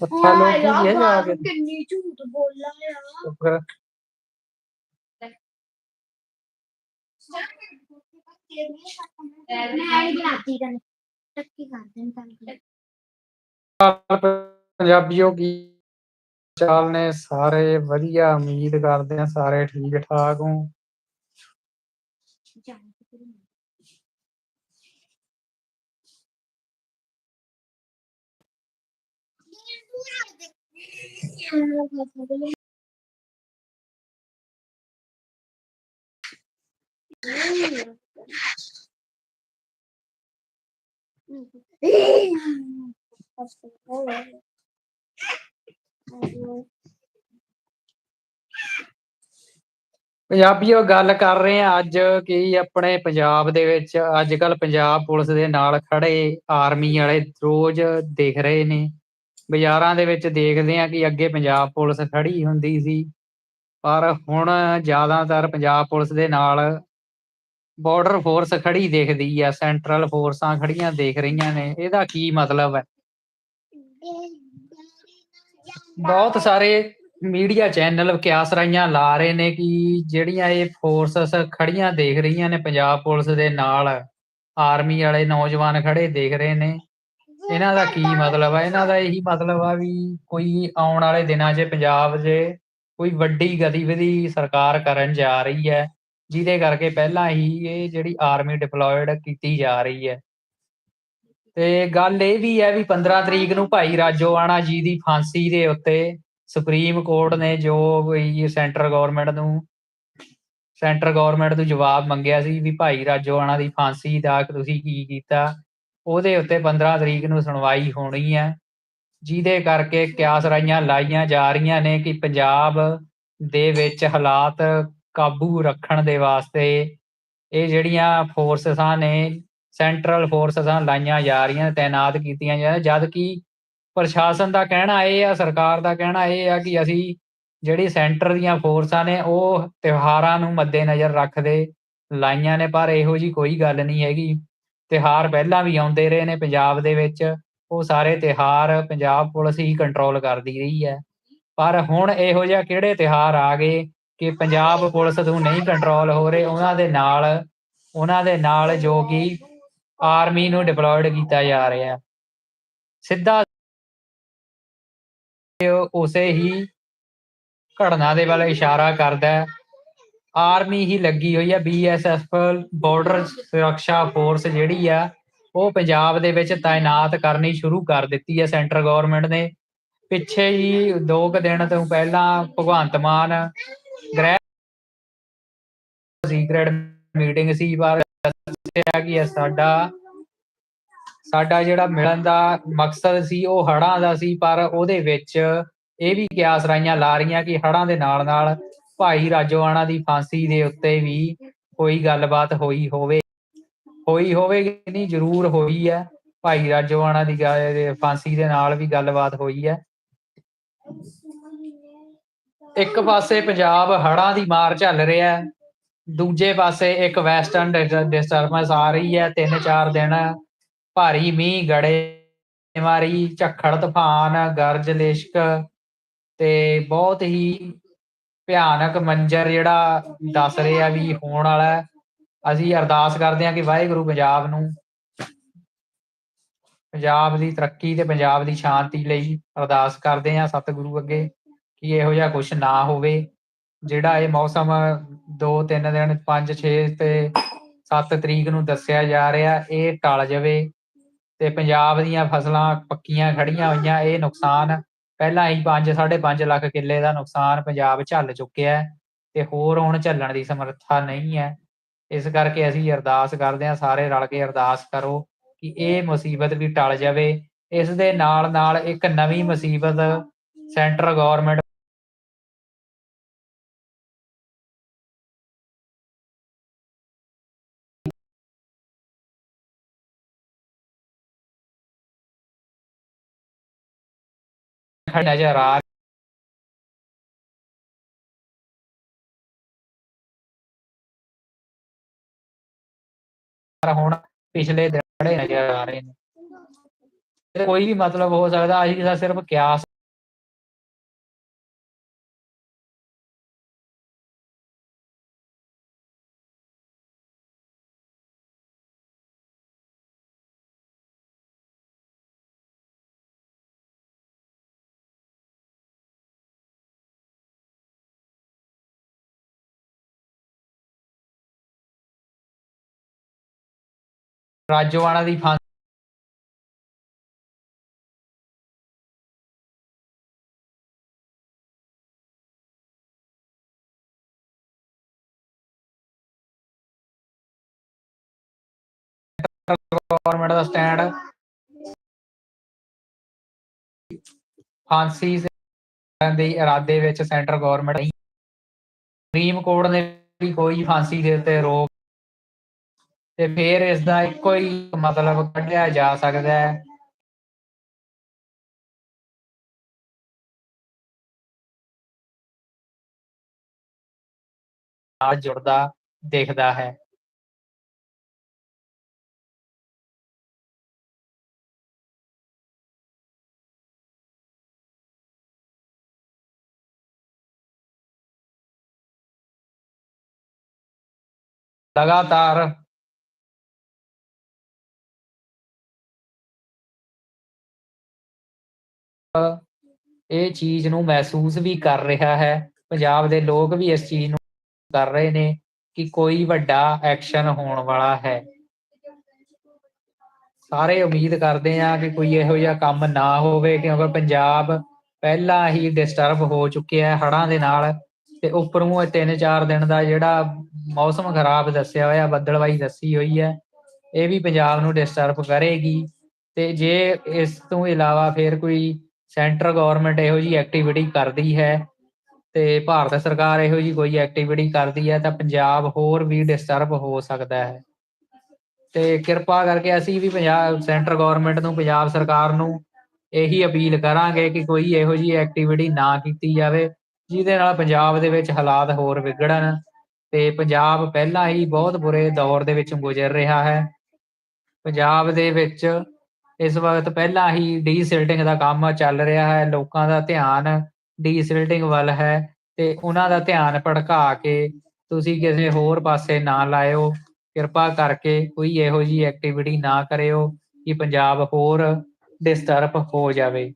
ਪੱਥਾ ਲੋਕ ਕੀ ਹੈ ਜਾ ਕੇ ਕਿੰਨੀ ਝੂਠ ਬੋਲਾ ਯਾਰ ਚੁੱਪ ਕਰ ਮੈਂ ਹੀ ਬਣਾਤੀ ਤੈਨੂੰ ਟੱਕੀ ਕਰ ਦੇਣ ਤਾਂ ਪੰਜਾਬੀਓ ਕੀ ਚਾਲ ਨੇ ਸਾਰੇ ਵਧੀਆ ਉਮੀਦ ਕਰਦੇ ਆ ਸਾਰੇ ਠੀਕ ਠਾਕ ਹੋ ਜਾਣ ਕੇ ਤੇਰੀ ਮਾਂ ਪੰਜਾਬੀਓ ਗੱਲ ਕਰ ਰਹੇ ਆ ਅੱਜ ਕਿ ਆਪਣੇ ਪੰਜਾਬ ਦੇ ਵਿੱਚ ਅੱਜ ਕੱਲ ਪੰਜਾਬ ਪੁਲਿਸ ਦੇ ਨਾਲ ਖੜੇ ਆਰਮੀ ਵਾਲੇ ਰੋਜ਼ ਦੇਖ ਰਹੇ ਨੇ। ਬਾਜ਼ਾਰਾਂ ਦੇ ਵਿੱਚ ਦੇਖਦੇ ਆ ਕਿ ਅੱਗੇ ਪੰਜਾਬ ਪੁਲਿਸ ਖੜੀ ਹੁੰਦੀ ਸੀ। ਪਰ ਹੁਣ ਜ਼ਿਆਦਾਤਰ ਪੰਜਾਬ ਪੁਲਿਸ ਦੇ ਨਾਲ ਬਾਰਡਰ ਫੋਰਸ ਖੜੀ ਦਿਖਦੀ ਆ ਸੈਂਟਰਲ ਫੋਰਸਾਂ ਖੜੀਆਂ ਦੇਖ ਰਹੀਆਂ ਨੇ। ਇਹਦਾ ਕੀ ਮਤਲਬ ਹੈ? ਬਹੁਤ ਸਾਰੇ ਮੀਡੀਆ ਚੈਨਲ ਕਿਆਸਰਾਈਆਂ ਲਾ ਰਹੇ ਨੇ ਕਿ ਜਿਹੜੀਆਂ ਇਹ ਫੋਰਸਸ ਖੜੀਆਂ ਦੇਖ ਰਹੀਆਂ ਨੇ ਪੰਜਾਬ ਪੁਲਿਸ ਦੇ ਨਾਲ। ਆਰਮੀ ਵਾਲੇ ਨੌਜਵਾਨ ਖੜੇ ਦੇਖ ਰਹੇ ਨੇ। ਇਹਨਾਂ ਦਾ ਕੀ ਮਤਲਬ ਆ? ਇਹਨਾਂ ਦਾ ਇਹੀ ਮਤਲਬ ਆ ਵੀ ਕੋਈ ਆਉਣ ਵਾਲੇ ਦਿਨਾਂ 'ਚ ਪੰਜਾਬ 'ਚ ਕੋਈ ਵੱਡੀ ਗਤੀਵਿਧੀ ਸਰਕਾਰ ਕਰਨ ਜਾ ਰਹੀ ਹੈ, ਜਿਹਦੇ ਕਰਕੇ ਪਹਿਲਾਂ ਹੀ ਇਹ ਜਿਹੜੀ ਆਰਮੀ ਡਿਪਲੋਇਡ ਕੀਤੀ ਜਾ ਰਹੀ ਹੈ। ਤੇ ਗੱਲ ਇਹ ਵੀ ਹੈ ਵੀ 15 ਤਰੀਕ ਨੂੰ ਭਾਈ ਰਾਜੋਆਣਾ ਜੀ ਦੀ ਫਾਂਸੀ ਦੇ ਉੱਤੇ ਸੁਪਰੀਮ ਕੋਰਟ ਨੇ ਜੋ ਕੋਈ ਸੈਂਟਰ ਗਵਰਨਮੈਂਟ ਨੂੰ, ਸੈਂਟਰ ਗਵਰਨਮੈਂਟ ਤੋਂ ਜਵਾਬ ਮੰਗਿਆ ਸੀ ਵੀ ਭਾਈ ਰਾਜੋਆਣਾ ਦੀ ਫਾਂਸੀ ਦਾ ਤੁਸੀਂ ਕੀ ਕੀਤਾ? ਉਹਦੇ ਉੱਤੇ 15 ਤਰੀਕ ਨੂੰ ਸੁਣਵਾਈ ਹੋਣੀ ਹੈ। ਜਿਹਦੇ ਕਰਕੇ ਕਿਆਸ ਰਾਈਆਂ ਲਾਈਆਂ ਜਾ ਰਹੀਆਂ ਨੇ ਕਿ ਪੰਜਾਬ ਦੇ ਵਿੱਚ ਹਾਲਾਤ ਕਾਬੂ ਰੱਖਣ ਦੇ ਵਾਸਤੇ ਇਹ ਜਿਹੜੀਆਂ ਫੋਰਸਸਾਂ ਨੇ, ਸੈਂਟਰਲ ਫੋਰਸਸਾਂ ਲਾਈਆਂ ਜਾ ਰਹੀਆਂ ਤਾਇਨਾਤ ਕੀਤੀਆਂ ਜਾ ਜਦ ਕਿ ਪ੍ਰਸ਼ਾਸਨ ਦਾ ਕਹਿਣਾ ਇਹ ਆ, ਸਰਕਾਰ ਦਾ ਕਹਿਣਾ ਇਹ ਆ ਕਿ ਅਸੀਂ ਜਿਹੜੀ ਸੈਂਟਰ ਦੀਆਂ ਫੋਰਸਾਂ ਨੇ, ਉਹ ਤਿਉਹਾਰਾਂ ਨੂੰ ਮੱਦੇਨਜ਼ਰ ਰੱਖਦੇ ਲਾਈਆਂ ਨੇ, ਪਰ ਇਹੋ ਜੀ ਕੋਈ ਗੱਲ ਨਹੀਂ ਹੈਗੀ। ਤਿਉਹਾਰ ਪਹਿਲਾਂ ਵੀ ਆਉਂਦੇ ਰਹੇ ਨੇ ਪੰਜਾਬ ਦੇ ਵਿੱਚ, ਉਹ ਸਾਰੇ ਤਿਉਹਾਰ ਪੰਜਾਬ ਪੁਲਿਸ ਹੀ ਕੰਟਰੋਲ ਕਰਦੀ ਰਹੀ ਹੈ। ਪਰ ਹੁਣ ਇਹੋ ਜਿਹਾ ਕਿਹੜੇ ਤਿਉਹਾਰ ਆ ਗਏ ਕਿ ਪੰਜਾਬ ਪੁਲਿਸ ਨੂੰ ਨਹੀਂ ਕੰਟਰੋਲ ਹੋ ਰਹੇ? ਉਹਨਾਂ ਦੇ ਨਾਲ, ਉਹਨਾਂ ਦੇ ਨਾਲ ਜੋ ਕਿ ਆਰਮੀ ਨੂੰ ਡਿਪਲੋਇਡ ਕੀਤਾ ਜਾ ਰਿਹਾ। ਸਿੱਧਾ ਉਸੇ ਹੀ ਘਟਨਾ ਦੇ ਵੱਲ ਇਸ਼ਾਰਾ ਕਰਦਾ ਹੈ। ਆਰਮੀ ਹੀ ਲੱਗੀ ਹੋਈ ਹੈ ਬੀਐਸਐਫ ਬਾਰਡਰ ਸੁਰੱਖਿਆ ਫੋਰਸ ਜਿਹੜੀ ਆ, ਉਹ ਪੰਜਾਬ ਦੇ ਵਿੱਚ ਤਾਇਨਾਤ ਕਰਨੀ ਸ਼ੁਰੂ ਕਰ ਦਿੱਤੀ ਹੈ ਸੈਂਟਰ ਗਵਰਨਮੈਂਟ ਨੇ। ਪਿੱਛੇ ਹੀ ਦੋ ਕੁ ਦਿਨ ਤੋਂ ਪਹਿਲਾਂ ਭਗਵੰਤ ਮਾਨ ਗ੍ਰਹਿ ਸੀਕ੍ਰੇਟ ਮੀਟਿੰਗ ਸੀ, ਪਰ ਦੱਸਿਆ ਕਿ ਸਾਡਾ ਸਾਡਾ ਜਿਹੜਾ ਮਿਲਣ ਦਾ ਮਕਸਦ ਸੀ, ਉਹ ਹੜ੍ਹਾਂ ਦਾ ਸੀ, ਪਰ ਉਹਦੇ ਵਿੱਚ ਇਹ ਵੀ ਕਿਆਸ ਰਾਈਆਂ ਲਾ ਰਹੀਆਂ ਕਿ ਹੜ੍ਹਾਂ ਦੇ ਨਾਲ ਨਾਲ ਭਾਈ ਰਾਜੋਆਣਾ ਦੀ ਫਾਂਸੀ ਦੇ ਉੱਤੇ ਵੀ ਕੋਈ ਗੱਲਬਾਤ ਹੋਈ ਹੋਵੇ। ਹੋਈ ਹੋਵੇਗੀ ਨਹੀਂ, ਜ਼ਰੂਰ ਹੋਈ ਹੈ। ਭਾਈ ਰਾਜੋਆਣਾ ਦੀ ਫਾਂਸੀ ਦੇ ਨਾਲ ਵੀ ਗੱਲਬਾਤ ਹੋਈ ਹੈ। ਇੱਕ ਪਾਸੇ ਪੰਜਾਬ ਹੜਾਂ ਦੀ ਮਾਰ ਝੱਲ ਰਿਹਾ ਹੈ। ਦੂਜੇ ਪਾਸੇ ਇੱਕ ਵੈਸਟਰਨ ਡਿਸਟਰਬੈਂਸ ਆ ਰਹੀ ਹੈ। ਤਿੰਨ ਚਾਰ ਦਿਨ ਭਾਰੀ ਮੀਂਹ, ਗੜੇ ਮਾਰੀ, ਝੱਖੜ, ਤੂਫਾਨ, ਗਰਜ, ਲਿਸ਼ਕ ਤੇ ਬਹੁਤ ਹੀ ਭਿਆਨਕ ਮੰਜ਼ਰ ਜਿਹੜਾ ਦੱਸ ਰਹੇ ਆ ਵੀ ਹੋਣ ਵਾਲਾ ਹੈ। ਅਸੀਂ ਅਰਦਾਸ ਕਰਦੇ ਹਾਂ ਕਿ ਵਾਹਿਗੁਰੂ ਪੰਜਾਬ ਨੂੰ, ਪੰਜਾਬ ਦੀ ਤਰੱਕੀ ਤੇ ਪੰਜਾਬ ਦੀ ਸ਼ਾਂਤੀ ਲਈ ਅਰਦਾਸ ਕਰਦੇ ਹਾਂ ਸਤਿਗੁਰੂ ਅੱਗੇ ਕਿ ਇਹੋ ਜਿਹਾ ਕੁਝ ਨਾ ਹੋਵੇ, ਜਿਹੜਾ ਇਹ ਮੌਸਮ 2 3 ਦਿਨ 5 6 ਤੇ 7 ਤਰੀਕ ਨੂੰ ਦੱਸਿਆ ਜਾ ਰਿਹਾ, ਇਹ ਟਲ ਜਾਵੇ ਤੇ ਪੰਜਾਬ ਦੀਆਂ ਫਸਲਾਂ ਪੱਕੀਆਂ ਖੜੀਆਂ ਹੋਈਆਂ, ਇਹ ਨੁਕਸਾਨ ਪਹਿਲਾਂ ਹੀ 5 5.5 ਲੱਖ ਕਿੱਲੇ ਦਾ ਨੁਕਸਾਨ ਪੰਜਾਬ ਝੱਲ ਚੁੱਕਿਆ ਹੈ ਤੇ ਹੋਰ ਹੁਣ ਝੱਲਣ ਦੀ ਸਮਰੱਥਾ ਨਹੀਂ ਹੈ। ਇਸ ਕਰਕੇ ਅਸੀਂ ਅਰਦਾਸ ਕਰਦੇ ਹਾਂ, ਸਾਰੇ ਰਲ ਕੇ ਅਰਦਾਸ ਕਰੋ ਕਿ ਇਹ ਮੁਸੀਬਤ ਵੀ ਟਲ ਜਾਵੇ। ਇਸ ਦੇ ਨਾਲ ਨਾਲ ਇੱਕ ਨਵੀਂ ਮੁਸੀਬਤ ਸੈਂਟਰ ਗਵਰਨਮੈਂਟ ਨਜ਼ਰ ਆ ਹੁਣ ਪਿਛਲੇ ਦਿਨ ਬੜੇ ਨਜ਼ਰ ਆ ਰਹੇ ਨੇ। ਕੋਈ ਵੀ ਮਤਲਬ ਹੋ ਸਕਦਾ ਅਸੀਂ ਤਾਂ ਸਿਰਫ ਕਿਆਸ ਰਾਜੋਆਣਾ ਦੀ ਫਾਂਸੀ ਗਵਰਨਮੈਂਟ ਦਾ ਸਟੈਂਡ ਫਾਂਸੀ ਦੇ ਇਰਾਦੇ ਵਿੱਚ ਸੈਂਟਰ ਗਵਰਨਮੈਂਟ ਸੁਪਰੀਮ ਕੋਰਟ ਨੇ ਵੀ ਕੋਈ ਫਾਂਸੀ ਦੇ ਉੱਤੇ ਰੋਕ ਤੇ ਫਿਰ ਇਸ ਦਾ ਇੱਕੋ ਹੀ ਮਤਲਬ ਕੱਢਿਆ ਜਾ ਸਕਦਾ ਹੈ। ਨਾਲ ਜੁੜਦਾ ਦੇਖਦਾ ਹੈ। ਲਗਾਤਾਰ ਇਹ ਚੀਜ਼ ਨੂੰ ਮਹਿਸੂਸ ਵੀ ਕਰ ਰਿਹਾ ਹੈ। ਪੰਜਾਬ ਦੇ ਲੋਕ ਵੀ ਇਸ ਚੀਜ਼ ਨੂੰ ਕਰ ਰਹੇ ਨੇ ਕਿ ਕੋਈ ਵੱਡਾ ਐਕਸ਼ਨ ਹੋਣ ਵਾਲਾ ਹੈ। ਸਾਰੇ ਉਮੀਦ ਕਰਦੇ ਆ ਕਿ ਕੋਈ ਇਹੋ ਜਿਹਾ ਕੰਮ ਨਾ ਹੋਵੇ, ਕਿਉਂਕਿ ਪੰਜਾਬ ਪਹਿਲਾਂ ਹੀ ਡਿਸਟਰਬ ਹੋ ਚੁੱਕਿਆ ਹੈ ਹੜ੍ਹਾਂ ਦੇ ਨਾਲ ਤੇ ਉੱਪਰੋਂ ਇਹ ਤਿੰਨ ਚਾਰ ਦਿਨ ਦਾ ਜਿਹੜਾ ਮੌਸਮ ਖਰਾਬ ਦੱਸਿਆ ਹੋਇਆ ਬੱਦਲਵਾਈ ਦੱਸੀ ਹੋਈ ਹੈ, ਇਹ ਵੀ ਪੰਜਾਬ ਨੂੰ ਡਿਸਟਰਬ ਕਰੇਗੀ। ਤੇ ਜੇ ਇਸ ਤੋਂ ਇਲਾਵਾ ਫਿਰ ਕੋਈ ਸੈਂਟਰ ਗਵਰਨਮੈਂਟ ਇਹੋ ਜੀ ਐਕਟੀਵਿਟੀ ਕਰਦੀ ਹੈ ਤੇ ਭਾਰਤ ਸਰਕਾਰ ਇਹੋ ਜੀ ਕੋਈ ਐਕਟੀਵਿਟੀ ਕਰਦੀ ਹੈ ਤਾਂ ਪੰਜਾਬ ਹੋਰ ਵੀ ਡਿਸਟਰਬ ਹੋ ਸਕਦਾ ਹੈ। ਤੇ ਕਿਰਪਾ ਕਰਕੇ ਅਸੀਂ ਵੀ ਪੰਜਾਬ, ਸੈਂਟਰ ਗਵਰਨਮੈਂਟ ਨੂੰ, ਪੰਜਾਬ ਸਰਕਾਰ ਨੂੰ ਇਹੀ ਅਪੀਲ ਕਰਾਂਗੇ ਕਿ ਕੋਈ ਇਹੋ ਜੀ ਐਕਟੀਵਿਟੀ ਨਾ ਕੀਤੀ ਜਾਵੇ, ਜਿਹਦੇ ਨਾਲ ਪੰਜਾਬ ਦੇ ਵਿੱਚ ਹਾਲਾਤ ਹੋਰ ਵਿਗੜਨ ਤੇ ਪੰਜਾਬ ਪਹਿਲਾਂ ਹੀ ਬਹੁਤ ਬੁਰੇ ਦੌਰ ਦੇ ਵਿੱਚ ਗੁਜ਼ਰ ਰਿਹਾ ਹੈ। ਪੰਜਾਬ ਦੇ ਵਿੱਚ ਇਸ ਵਕਤ ਪਹਿਲਾਂ ਹੀ ਡੀਸਿਲਟਿੰਗ ਦਾ ਕੰਮ ਚੱਲ ਰਿਹਾ ਹੈ, ਲੋਕਾਂ ਦਾ ਧਿਆਨ ਡੀਸਿਲਟਿੰਗ ਵੱਲ ਹੈ ਤੇ ਉਹਨਾਂ ਦਾ ਧਿਆਨ ਭੜਕਾ ਕੇ ਤੁਸੀਂ ਕਿਸੇ ਹੋਰ ਪਾਸੇ ਨਾ ਲਾਇਓ। ਕਿਰਪਾ ਕਰਕੇ ਕੋਈ ਇਹੋ ਜੀ ਐਕਟੀਵਿਟੀ ਨਾ ਕਰਿਓ ਕਿ ਪੰਜਾਬ ਹੋਰ ਡਿਸਟਰਬ ਹੋ ਜਾਵੇ।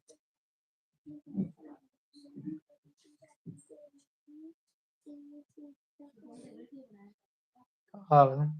ਆਹੋ।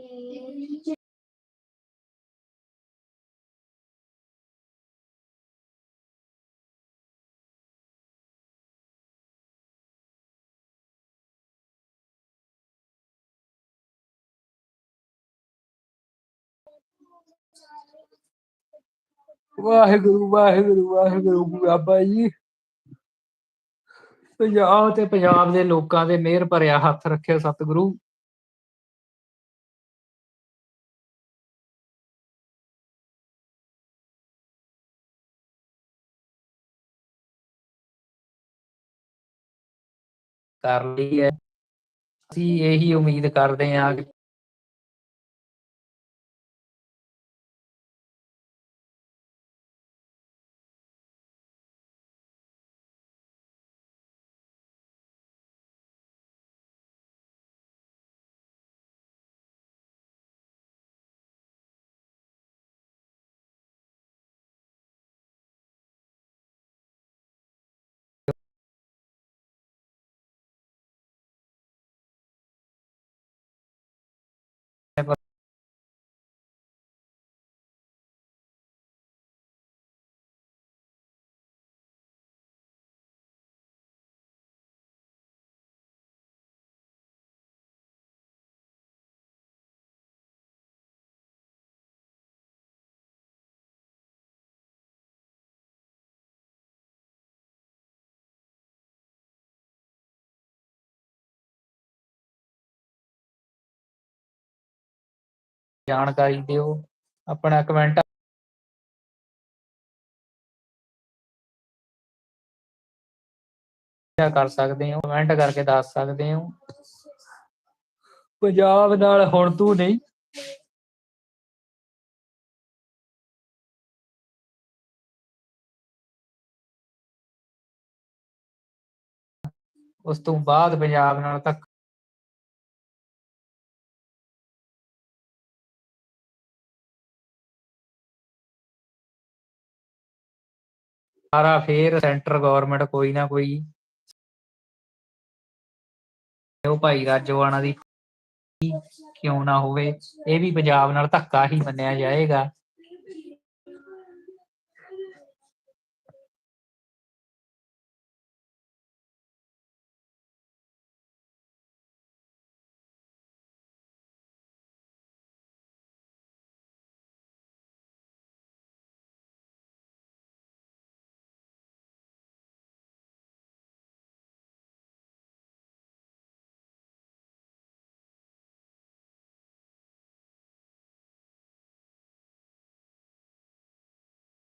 ਕੇ ਵਾਹਿਗੁਰੂ ਵਾਹਿਗੁਰੂ ਵਾਹਿਗੁਰੂ, ਬਾਬਾ ਜੀ। ਪੰਜਾਬ ਤੇ ਪੰਜਾਬ ਦੇ ਲੋਕਾਂ ਦੇ ਮਿਹਰ ਭਰਿਆ ਹੱਥ ਰੱਖਿਆ ਸਤਿਗੁਰੂ। ਕਰ ਲਈ ਹੈ। ਅਸੀਂ ਇਹੀ ਉਮੀਦ ਕਰਦੇ ਹਾਂ ਕਿ cosa ਜਾਣਕਾਰੀ ਦਿਓ। ਆਪਣਾ ਕਮੈਂਟ ਕਰ ਸਕਦੇ ਹੋ ਕਮੈਂਟ ਕਰਕੇ ਦੱਸ ਸਕਦੇ ਹੋ। ਪੰਜਾਬ ਨਾਲ ਹੁਣ ਤੂੰ ਨਹੀਂ। ਉਸ ਤੋਂ ਬਾਅਦ ਪੰਜਾਬ ਨਾਲ ਤੱਕ ਸਾਰਾ ਫੇਰ ਸੈਂਟਰ ਗਵਰਨਮੈਂਟ ਕੋਈ ਨਾ ਕੋਈ। ਉਹ ਭਾਈ ਰਾਜੋਆਣਾ ਦੀ ਕਿਉਂ ਨਾ ਹੋਵੇ, ਇਹ ਵੀ ਪੰਜਾਬ ਨਾਲ ਧੱਕਾ ਹੀ ਮੰਨਿਆ ਜਾਏਗਾ।